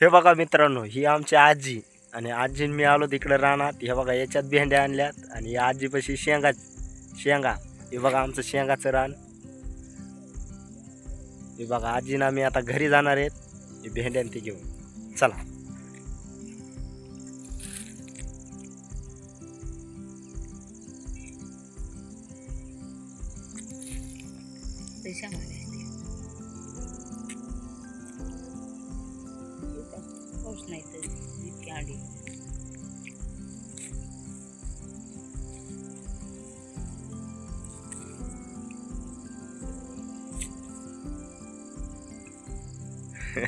हे बघा मित्रांनो ही आमची आजी आणि आजीन मी आलो तिकडे रानात. हे बघा याच्यात भेंड्या आणल्यात आणि या आजीपाशी शेंगा शेंगा. हे बघा आमचं शेंगाचं रान. हे बघा आजीनं आम्ही आता घरी जाणार आहेत. हे भेंड्यान ते घेऊन. चला. पैसा पाऊस नाही तर इतकी आली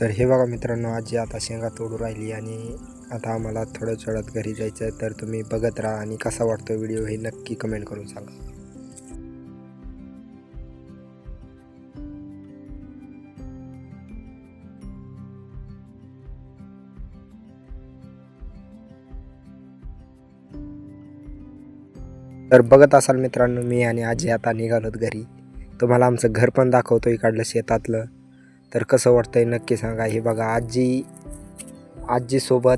तर हे बघा मित्रांनो आजी आता शेंगा तोडू राहिली आणि आता आम्हाला थोड्या वेळात घरी जायचं आहे तर तुम्ही बघत राहा आणि कसा वाटतो व्हिडिओ हे नक्की कमेंट करून सांगा. तर बघत असाल मित्रांनो मी आणि आजी आता निघालोत घरी. तुम्हाला आमचं घर पण दाखवतो इकडलं शेतातलं. तर कसं वाटतंय नक्की सांगा. हे बघा आजी आजीसोबत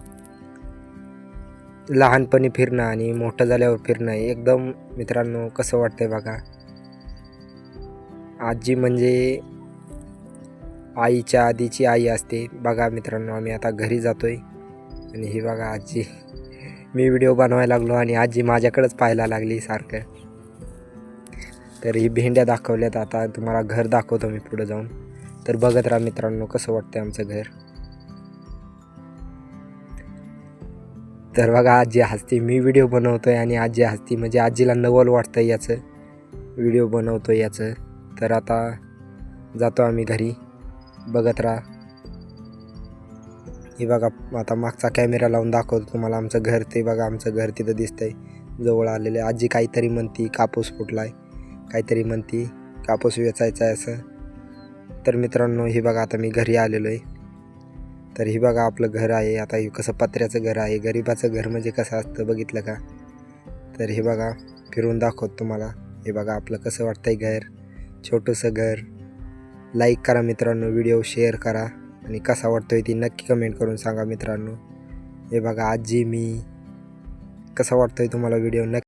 लहानपणी फिरणं आणि मोठं झाल्यावर फिरणं एकदम मित्रांनो कसं वाटतंय बघा. आजी म्हणजे आईच्या आधीची आई असते. बघा मित्रांनो आम्ही आता घरी जातोय. आणि ही बघा आजी. मी व्हिडिओ बनवायला लागलो आणि आजी माझ्याकडंच पाहायला लागली सारखं. तर ही भेंड्या दाखवल्यात आता. तुम्हाला घर दाखवतो मी पुढे जाऊन. तर बघत राहा मित्रांनो कसं वाटतं आमचं घर. तर बघा आजी हसते. मी व्हिडिओ बनवतोय आणि आजी हसती. म्हणजे आजीला नवल वाटतं याचं. व्हिडिओ बनवतो याचं. तर आता जातो आम्ही घरी. बघत राहा. हे बघा आता मागचा कॅमेरा लावून दाखवतो तुम्हाला आमचं घर. ते बघा आमचं घर तिथं दिसतंय. जवळ आलेलं आहे आजी काहीतरी म्हणती कापूस फुटलाय. काहीतरी म्हणती कापूस वेचायचा आहे असं. तर मित्रांनो हे बघा आता मी घरी आलेलो आहे तर हे बघा आपलं घर आहे. आता हे कसं पत्र्याचं घर आहे. गरिबाचं घर म्हणजे कसं असतं बघितलं का? तर हे बघा फिरून दाखवत तुम्हाला. हे बघा आपलं कसं वाटतंय घर. छोटंसं घर. लाईक करा मित्रांनो व्हिडिओ शेअर करा. आणि कसा वाटतोय ती नक्की कमेंट करून सांगा मित्रांनो. हे बघा आजी मी. कसा वाटतोय तुम्हाला व्हिडिओ नक्की